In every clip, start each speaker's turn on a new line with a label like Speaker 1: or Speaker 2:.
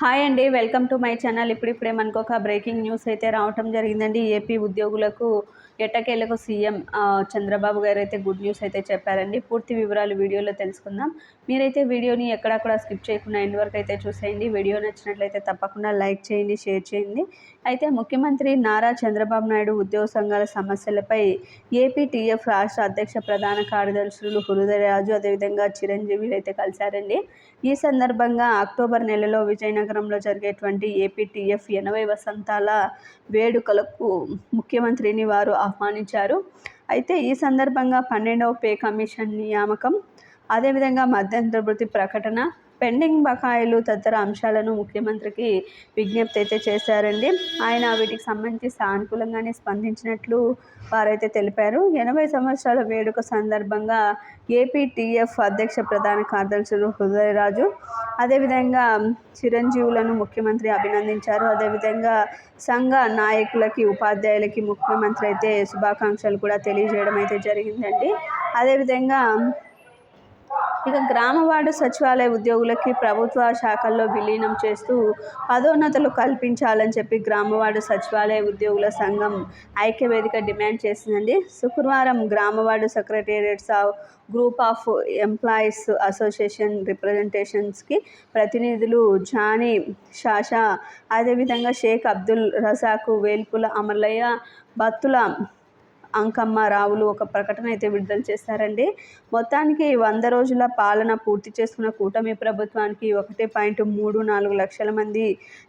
Speaker 1: Hi అండి welcome to my channel. ఇప్పుడిప్పుడే మనకు ఒక బ్రేకింగ్ న్యూస్ అయితే రావటం జరిగిందండి. ఏపీ ఉద్యోగులకు ఎట్టకేలకు సీఎం చంద్రబాబు గారు అయితే గుడ్ న్యూస్ అయితే చెప్పారండి. పూర్తి వివరాలు వీడియోలో తెలుసుకుందాం. మీరైతే వీడియోని ఎక్కడా స్కిప్ చేయకుండా ఎండ్ వరకు అయితే చూసేయండి. వీడియో నచ్చినట్లయితే తప్పకుండా లైక్ చేయండి షేర్ చేయండి. అయితే ముఖ్యమంత్రి నారా చంద్రబాబు నాయుడు ఉద్యోగ సంఘాల సమస్యలపై ఏపీటీఎఫ్ రాష్ట్ర అధ్యక్ష ప్రధాన కార్యదర్శులు హృదయరాజు అదేవిధంగా చిరంజీవి అయితే కలిశారండి. ఈ సందర్భంగా అక్టోబర్ నెలలో విజయనగరం నగరంలో జరిగేటువంటి ఏపీటీఎఫ్ ఎనభై వసంతాల వేడుకలకు ముఖ్యమంత్రిని వారు ఆహ్వానించారు. అయితే ఈ సందర్భంగా పన్నెండవ పే కమిషన్ నియామకం అదేవిధంగా మధ్యంతర వృత్తి ప్రకటన పెండింగ్ బకాయిలు తదితర అంశాలను ముఖ్యమంత్రికి విజ్ఞప్తి అయితే చేశారండి. ఆయన వీటికి సంబంధించి సానుకూలంగానే స్పందించినట్లు వారైతే తెలిపారు. ఎనభై సంవత్సరాల వేడుక సందర్భంగా ఏపీటీఎఫ్ అధ్యక్ష ప్రధాన కార్యదర్శులు హృదయరాజు అదేవిధంగా చిరంజీవులను ముఖ్యమంత్రి అభినందించారు. అదేవిధంగా సంఘ నాయకులకి ఉపాధ్యాయులకి ముఖ్యమంత్రి అయితే శుభాకాంక్షలు కూడా తెలియజేయడం అయితే జరిగిందండి. అదేవిధంగా ఇక గ్రామవాడ సచివాలయ ఉద్యోగులకి ప్రభుత్వ శాఖల్లో విలీనం చేస్తూ పదోన్నతులు కల్పించాలని చెప్పి గ్రామవాడ సచివాలయ ఉద్యోగుల సంఘం ఐక్యవేదిక డిమాండ్ చేసిందండి. శుక్రవారం గ్రామవాడ ward secretariats group of employees association రిప్రజెంటేషన్స్కి ప్రతినిధులు జానీ షాషా అదేవిధంగా షేక్ అబ్దుల్ రజాకు వేల్పుల అమర్లయ్య బత్తుల అంకమ్మ రావులు ఒక ప్రకటన అయితే విడుదల చేశారండి. మొత్తానికి వంద రోజుల పాలన పూర్తి చేసుకున్న కూటమి ప్రభుత్వానికి ఒకటి పాయింట్ మూడు నాలుగు లక్షల మంది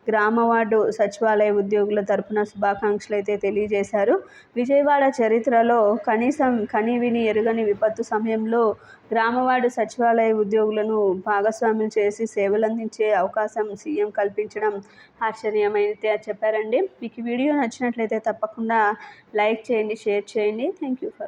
Speaker 1: గ్రామ వార్డు సచివాలయ ఉద్యోగుల తరపున శుభాకాంక్షలు అయితే తెలియజేశారు. విజయవాడ చరిత్రలో కనీసం కనీవిని ఎరుగని విపత్తు సమయంలో గ్రామవార్డు సచివాలయ ఉద్యోగులను భాగస్వాములు చేసి సేవలు అందించే అవకాశం సీఎం కల్పించడం ఆశ్చర్యమైతే చెప్పారండి. మీకు వీడియో నచ్చినట్లయితే తప్పకుండా లైక్ చేయండి share చేయండి థ్యాంక్ యూ ఫర్ వాచింగ్